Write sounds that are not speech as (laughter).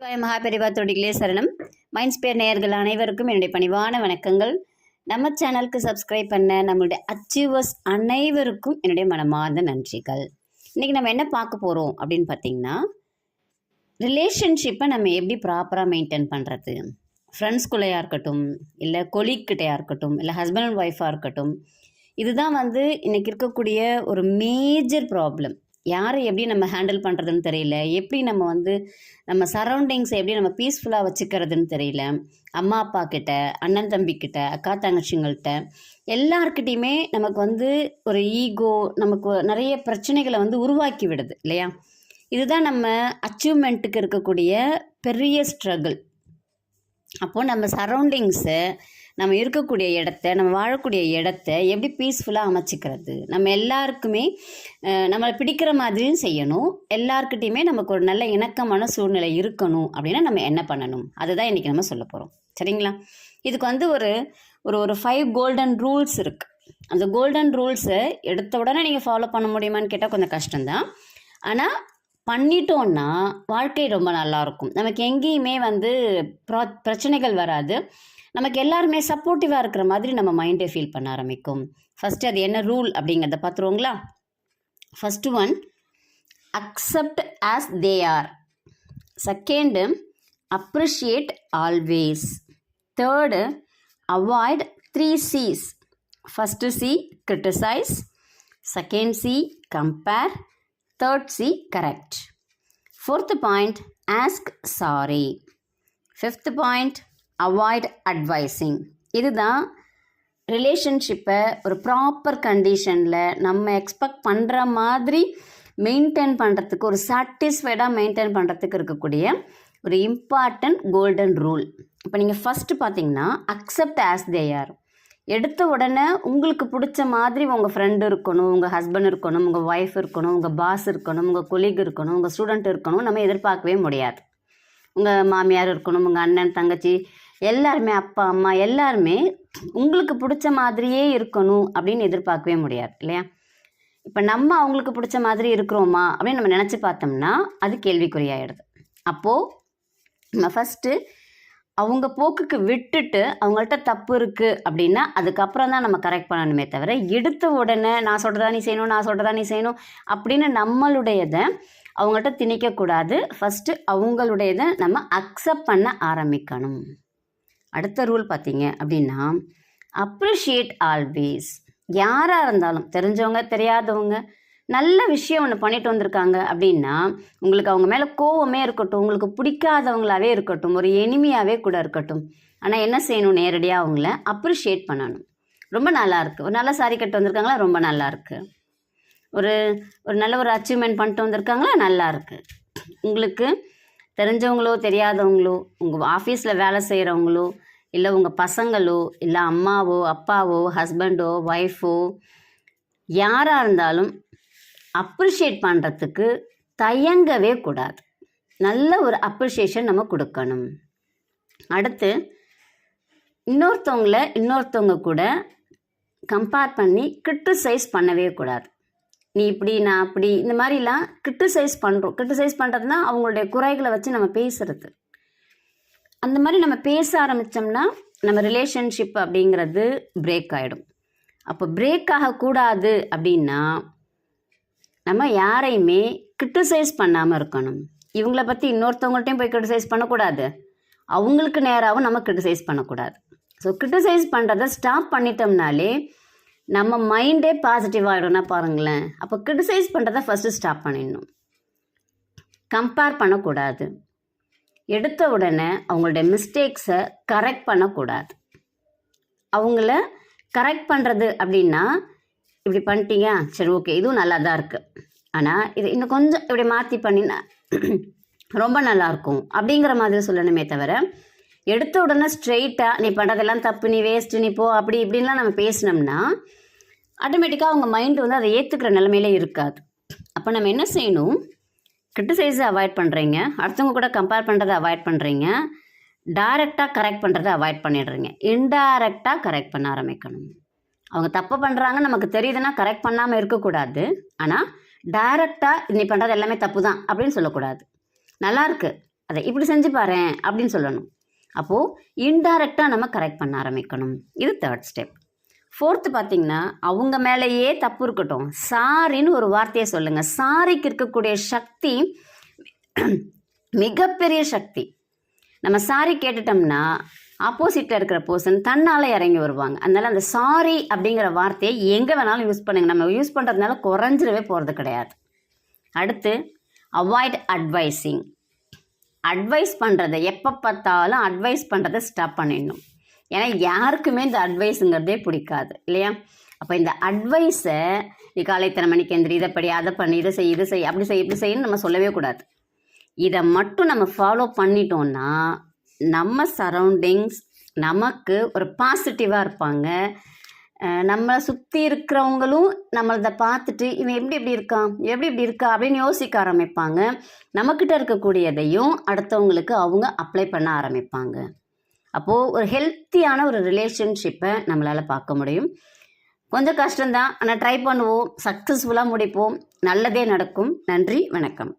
சிவாய மகாபெரிவா தொடிகளே சரணம். மைண்ட்ஸ்பேர் நேயர்கள் அனைவருக்கும் என்னுடைய பணிவான வணக்கங்கள். நம்ம சேனலுக்கு சப்ஸ்கிரைப் பண்ண நம்மளுடைய அச்சீவர்ஸ் அனைவருக்கும் என்னுடைய மனமார்ந்த நன்றிகள். இன்றைக்கி நம்ம என்ன பார்க்க போகிறோம் அப்படின்னு பார்த்தீங்கன்னா ரிலேஷன்ஷிப்பை நம்ம எப்படி ப்ராப்பராக மெயின்டைன் பண்ணுறது ஃப்ரெண்ட்ஸ்குள்ளேயாக இருக்கட்டும் இல்லை கொலீக்கிட்டையாக இருக்கட்டும் இல்லை ஹஸ்பண்ட் அண்ட் ஒய்ஃபாக இருக்கட்டும் இதுதான் வந்து இன்றைக்கி இருக்கக்கூடிய ஒரு மேஜர் ப்ராப்ளம் யாரை எப்படி நம்ம ஹேண்டில் பண்ணுறதுன்னு தெரியல. எப்படி நம்ம வந்து நம்ம சரௌண்டிங்ஸை எப்படி நம்ம பீஸ்ஃபுல்லாக வச்சுக்கிறதுன்னு தெரியல. அம்மா அப்பா கிட்ட அண்ணன் தம்பி கிட்ட அக்கா தங்கச்சிங்கள்கிட்ட எல்லார்கிட்டேயுமே நமக்கு வந்து ஒரு ஈகோ நமக்கு நிறைய பிரச்சனைகளை வந்து உருவாக்கி விடுது இல்லையா? இதுதான் நம்ம அச்சீவ்மெண்ட்டுக்கு இருக்கக்கூடிய பெரிய ஸ்ட்ரகிள் அப்போது நம்ம சரௌண்டிங்ஸை நம்ம இருக்கக்கூடிய இடத்த நம்ம வாழக்கூடிய இடத்த எப்படி பீஸ்ஃபுல்லாக அமைச்சிக்கிறது? நம்ம எல்லாருக்குமே நம்மளை பிடிக்கிற மாதிரியும் செய்யணும். எல்லாருக்கிட்டையுமே நமக்கு ஒரு நல்ல இணக்கமான சூழ்நிலை இருக்கணும் அப்படின்னா நம்ம என்ன பண்ணணும்? அதுதான் இன்றைக்கி நம்ம சொல்ல போகிறோம் சரிங்களா? இதுக்கு வந்து ஒரு ஒரு ஒரு ஃபைவ் கோல்டன் ரூல்ஸ் இருக்குது அந்த கோல்டன் ரூல்ஸை எடுத்த உடனே நீங்கள் ஃபாலோ பண்ண முடியுமான்னு கேட்டால் கொஞ்சம் கஷ்டம்தான். ஆனால் பண்ணிட்டோன்னா வாழ்க்கை ரொம்ப நல்லாயிருக்கும் நமக்கு எங்கேயுமே வந்து ப்ரா பிரச்சனைகள் வராது. நமக்கு எல்லாருமே சப்போர்ட்டிவாக இருக்கிற மாதிரி நம்ம மைண்டை ஃபீல் பண்ண ஆரம்பிக்கும். ஃபஸ்ட்டு அது என்ன ரூல் அப்படிங்கிறத பார்த்துருவோங்களா first one accept as they are second appreciate always third avoid three C's first C criticise second C compare third C correct fourth point ask sorry fifth point avoid advising இதுதான் ரிலேஷன்ஷிப்பை ஒரு proper கண்டிஷனில் நம்ம expect பண்ணுற மாதிரி maintain பண்ணுறதுக்கு ஒரு சாட்டிஸ்ஃபைடாக மெயின்டைன் பண்ணுறதுக்கு இருக்கக்கூடிய ஒரு இம்பார்ட்டன்ட் கோல்டன் ரூல் இப்போ நீங்கள் ஃபஸ்ட்டு பார்த்தீங்கன்னா அக்செப்ட் ஆஸ் தே ஆர் எடுத்த உடனே உங்களுக்கு பிடிச்ச மாதிரி உங்கள் ஃப்ரெண்டு இருக்கணும் உங்கள் ஹஸ்பண்ட் இருக்கணும் உங்கள் ஒய்ஃப் இருக்கணும் உங்கள் பாஸ் இருக்கணும் உங்கள் கொலீக் இருக்கணும் உங்கள் ஸ்டூடெண்ட் இருக்கணும் நம்ம எதிர்பார்க்கவே முடியாது. உங்கள் மாமியார் இருக்கணும் உங்கள் அண்ணன் தங்கச்சி எல்லாருமே அப்பா அம்மா எல்லாருமே உங்களுக்கு பிடிச்ச மாதிரியே இருக்கணும் அப்படின்னு எதிர்பார்க்கவே முடியாது இல்லையா? இப்போ நம்ம அவங்களுக்கு பிடிச்ச மாதிரி இருக்கிறோமா அப்படின்னு நம்ம நினச்சி பார்த்தோம்னா அது கேள்விக்குறியாயிடுது. அப்போது நம்ம ஃபஸ்ட்டு அவங்க போக்குக்கு விட்டுட்டு அவங்கள்ட்ட தப்பு இருக்குது அப்படின்னா அதுக்கப்புறம் தான் நம்ம கரெக்ட் பண்ணணுமே தவிர எடுத்த உடனே நான் சொல்கிறதா நீ செய்யணும் நான் சொல்கிறதா நீ செய்யணும் அப்படின்னு நம்மளுடையதை அவங்கள்ட்ட திணிக்கக்கூடாது ஃபஸ்ட்டு அவங்களுடையதை நம்ம அக்செப்ட் பண்ண ஆரம்பிக்கணும். அடுத்த ரூல் பார்த்தீங்க அப்படின்னா அப்ரிஷியேட் ஆல்வேஸ் யாராக இருந்தாலும் தெரிஞ்சவங்க தெரியாதவங்க நல்ல விஷயம் ஒன்று பண்ணிட்டு வந்திருக்காங்க அப்படின்னா உங்களுக்கு அவங்க மேலே கோவமே இருக்கட்டும் உங்களுக்கு பிடிக்காதவங்களாவே இருக்கட்டும் ஒரு எனிமையாகவே கூட இருக்கட்டும். ஆனால் என்ன செய்யணும் நேரடியாக அவங்கள? அப்ரிஷியேட் பண்ணணும். ரொம்ப நல்லா இருக்குது ஒரு நல்ல சாரி கட்டு வந்திருக்காங்களா? ரொம்ப நல்லா இருக்குது ஒரு ஒரு நல்ல ஒரு அச்சீவ்மெண்ட் பண்ணிட்டு வந்திருக்காங்களா? நல்லா இருக்குது உங்களுக்கு தெரிஞ்சவங்களோ தெரியாதவங்களோ உங்கள் ஆஃபீஸில் வேலை செய்கிறவங்களோ இல்லை உங்கள் பசங்களோ இல்லை அம்மாவோ அப்பாவோ ஹஸ்பண்டோ ஒய்ஃபோ யாராக இருந்தாலும் அப்ரிஷியேட் பண்ணுறதுக்கு தயங்கவே கூடாது. நல்ல ஒரு அப்ரிஷியேஷன் நம்ம கொடுக்கணும். அடுத்து இன்னொருத்தவங்கள இன்னொருத்தவங்க கூட கம்பேர் பண்ணி கிரிட்டிசைஸ் பண்ணவே கூடாது. நீ இப்படி நான் அப்படி இந்த மாதிரிலாம் கிரிட்டிசைஸ் பண்ணுறோம் கிரிட்டிசைஸ் பண்ணுறதுனா அவங்களுடைய குறைகளை வச்சு நம்ம பேசுகிறது அந்த மாதிரி நம்ம பேச ஆரம்பித்தோம்னா நம்ம ரிலேஷன்ஷிப் அப்படிங்கிறது பிரேக் ஆகிடும் அப்போ பிரேக் ஆகக்கூடாது அப்படின்னா நம்ம யாரையுமே கிரிட்டிசைஸ் பண்ணாமல் இருக்கணும். இவங்கள பற்றி இன்னொருத்தவங்கள்ட்டையும் போய் கிரிட்டிசைஸ் பண்ணக்கூடாது. அவங்களுக்கு நேராகவும் நம்ம கிரிட்டிசைஸ் பண்ணக்கூடாது. ஸோ கிரிட்டிசைஸ் பண்ணுறத ஸ்டாப் பண்ணிட்டோம்னாலே நம்ம மைண்டே பாசிட்டிவ் ஆகிடும்னா பாருங்களேன். அப்போ கிரிட்டிசைஸ் பண்ணுறத ஃபஸ்ட்டு ஸ்டாப் பண்ணிடணும். கம்பேர் பண்ணக்கூடாது. எடுத்த உடனே அவங்களுடைய மிஸ்டேக்ஸை கரெக்ட் பண்ணக்கூடாது. அவங்கள கரெக்ட் பண்ணுறது அப்படின்னா இப்படி பண்ணிட்டீங்க? சரி ஓகே இதுவும் நல்லா தான் இருக்குது ஆனால் இது இன்னும் கொஞ்சம் இப்படி மாற்றி பண்ணினா (clears throat) ரொம்ப நல்லாயிருக்கும். அப்படிங்கிற மாதிரி சொல்லணுமே தவிர எடுத்த உடனே ஸ்ட்ரெயிட்டாக நீ பண்ணுறதெல்லாம் தப்பு நீ வேஸ்ட்டு நீ போ அப்படி இப்படின்லாம் நம்ம பேசினோம்னா ஆட்டோமேட்டிக்காக அவங்க மைண்டு வந்து அதை ஏற்றுக்கிற நிலமையிலே இருக்காது. அப்போ நம்ம என்ன செய்யணும்? கிரிட்டிசைஸை அவாய்ட் பண்ணுறீங்க அடுத்தவங்க கூட கம்பேர் பண்ணுறதை அவாய்ட் பண்ணுறீங்க டைரெக்டாக கரெக்ட் பண்ணுறதை அவாய்ட் பண்ணிடுறீங்க. இன்டைரக்டாக கரெக்ட் பண்ண ஆரம்பிக்கணும். அவங்க தப்பு பண்ணுறாங்க நமக்கு தெரியுதுன்னா கரெக்ட் பண்ணாமல் இருக்கக்கூடாது. ஆனால் டைரெக்டாக நீ பண்ணுறது எல்லாமே தப்பு தான் அப்படின்னு சொல்லக்கூடாது. நல்லா இருக்கு. அதை இப்படி செஞ்சு பாரு அப்படின்னு சொல்லணும். அப்போது இன்டைரக்டாக நம்ம கரெக்ட் பண்ண ஆரம்பிக்கணும். இது தேர்ட் ஸ்டெப் ஃபோர்த்து பார்த்தீங்கன்னா அவங்க மேலேயே தப்பு இருக்கட்டும். சாரின்னு ஒரு வார்த்தையை சொல்லுங்கள் சாரிக்கு இருக்கக்கூடிய சக்தி மிகப்பெரிய சக்தி. நம்ம சாரி கேட்டுட்டோம்னா ஆப்போசிட்டில் இருக்கிற பர்சன் தன்னால் இறங்கி வருவாங்க. அதனால் அந்த சாரி அப்படிங்கிற வார்த்தையை எங்கே வேணாலும் யூஸ் பண்ணுங்க. நம்ம யூஸ் பண்ணுறதுனால குறைஞ்சிடவே போகிறது கிடையாது. அடுத்து அவாய்ட் அட்வைஸிங் அட்வைஸ் பண்ணுறதை எப்போ பார்த்தாலும் அட்வைஸ் பண்ணுறதை ஸ்டாப் பண்ணிடணும். ஏன்னா யாருக்குமே இந்த அட்வைஸுங்கிறதே பிடிக்காது. இல்லையா? அப்போ இந்த அட்வைஸை நீ காலை இத்தனை மணிக்கு எந்திரி இதை படி அதை பண்ணி இதை செய் இதை செய் அப்படி செய் இப்படி செய்யணும்னு நம்ம சொல்லவே கூடாது. இதை மட்டும் நம்ம ஃபாலோ பண்ணிட்டோம்னா நம்ம சரௌண்டிங்ஸ் நமக்கு ஒரு பாசிட்டிவாக இருப்பாங்க. நம்மளை சுற்றி இருக்கிறவங்களும் நம்மளதை பார்த்துட்டு இவன் எப்படி இப்படி இருக்கான் எப்படி இப்படி இருக்கா? அப்படின்னு யோசிக்க ஆரம்பிப்பாங்க. நம்மக்கிட்ட இருக்கக்கூடியதையும் அடுத்தவங்களுக்கு அவங்க அப்ளை பண்ண ஆரம்பிப்பாங்க. அப்போது ஒரு ஹெல்த்தியான ஒரு ரிலேஷன்ஷிப்பை நம்மளால் பார்க்க முடியும். கொஞ்சம் கஷ்டம்தான். ஆனால் ட்ரை பண்ணுவோம். சக்ஸஸ்ஃபுல்லாக முடிப்போம். நல்லதே நடக்கும். நன்றி வணக்கம்.